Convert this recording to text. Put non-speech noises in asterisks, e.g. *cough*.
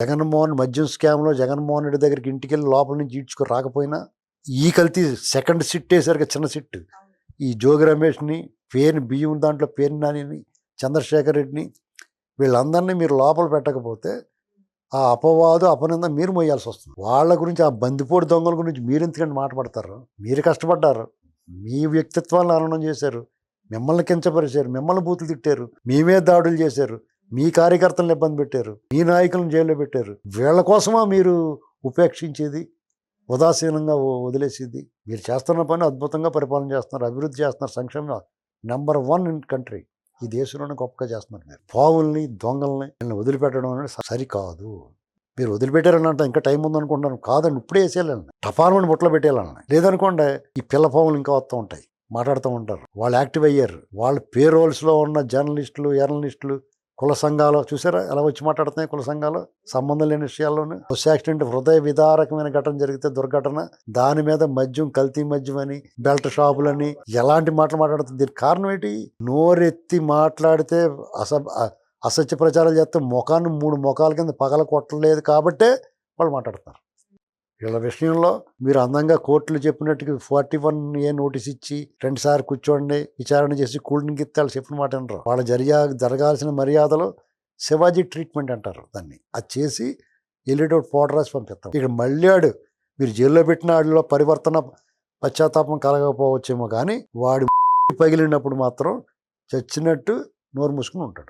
జగన్మోహన్ మద్యం స్కామ్లో జగన్మోహన్ రెడ్డి దగ్గరికి ఇంటికి వెళ్ళి లోపల నుంచి ఈడ్చుకు రాకపోయినా ఈ కల్తీ సెకండ్ సిట్ వేశారు కదా చిన్న సిట్ ఈ జోగి రమేష్ని పేరుని బియ్యం దాంట్లో పేరు నానిని చంద్రశేఖర్ రెడ్డిని వీళ్ళందరినీ మీరు లోపల పెట్టకపోతే ఆ అపవాదు అపనింద మీరు మొయ్యాల్సి వస్తుంది. వాళ్ళ గురించి ఆ బందిపోటు దొంగల గురించి మీరు ఎందుకంటే మాట్లాడతారు మీరు కష్టపడ్డారు. మీ వ్యక్తిత్వాన్ని ఆనందం చేశారు. మిమ్మల్ని కించపరిచారు. మిమ్మల్ని బూతులు తిట్టారు. మేమే దాడులు చేశారు. మీ కార్యకర్తలను ఇబ్బంది పెట్టారు మీ నాయకులను జైల్లో పెట్టారు. వీళ్ళ కోసమా మీరు ఉపేక్షించేది? ఉదాసీనంగా వదిలేసేది? మీరు చేస్తున్న పని అద్భుతంగా పరిపాలన చేస్తున్నారు అభివృద్ధి చేస్తున్నారు సంక్షేమ నెంబర్ వన్ ఇన్ కంట్రీ. ఈ దేశంలోనే గొప్పగా చేస్తున్నారు మీరు. పావుల్ని దొంగల్ని వీళ్ళని వదిలిపెట్టడం అనేది సరికాదు. మీరు వదిలిపెట్టారని అంటే ఇంకా టైం ఉందనుకుంటాను కాదండి ఇప్పుడే వేసేయాలండి టపాలమని బుట్టలో పెట్టేయాలని లేదనుకోండి ఈ పిల్ల పావులు ఇంకా వస్తూ ఉంటాయి మాట్లాడుతూ ఉంటారు. వాళ్ళు యాక్టివ్ అయ్యారు. వాళ్ళ పేరోల్స్లో ఉన్న జర్నలిస్టులు జర్నలిస్టులు కుల సంఘాలు చూసారా? ఎలా వచ్చి మాట్లాడుతున్నాయి కుల సంఘాలు? సంబంధం లేని విషయాల్లోనూ. బస్ యాక్సిడెంట్ హృదయ విదారకమైన ఘటన జరిగితే దుర్ఘటన. దాని మీద మద్యం కల్తీ మద్యం అని బెల్ట్ షాపులని ఎలాంటి మాటలు మాట్లాడుతుంది దీనికి కారణం ఏంటి? నోరెత్తి మాట్లాడితే అస అసత్య ప్రచారాలు చేస్తే ముఖాన్ని మూడు ముఖాల కింద పగల కొట్టలేదు కాబట్టే వాళ్ళు మాట్లాడుతున్నారు. వీళ్ళ విషయంలో మీరు అందంగా కోర్టులు చెప్పినట్టుగా ఫార్టీ వన్ ఏ నోటీస్ ఇచ్చి రెండుసార్లు కూర్చోండి విచారణ చేసి కూల్ ఇత్తాలు వాళ్ళు చెప్పిన మాట అంటారు వాళ్ళ జరిగా జరగాల్సిన మర్యాదలు శివాజీ ట్రీట్మెంట్ అంటారు దాన్ని. అది చేసి వెళ్ళేటప్పుడు పౌడర్ రాసి పంపిస్తాం. ఇక్కడ మళ్ళీ ఆడు మీరు జైల్లో పెట్టిన వాడిలో పరివర్తన పశ్చాత్తాపం కలగకపోవచ్చేమో కానీ వాడి *laughs* పగిలినప్పుడు మాత్రం చచ్చినట్టు నోరు మూసుకుని ఉంటాడు.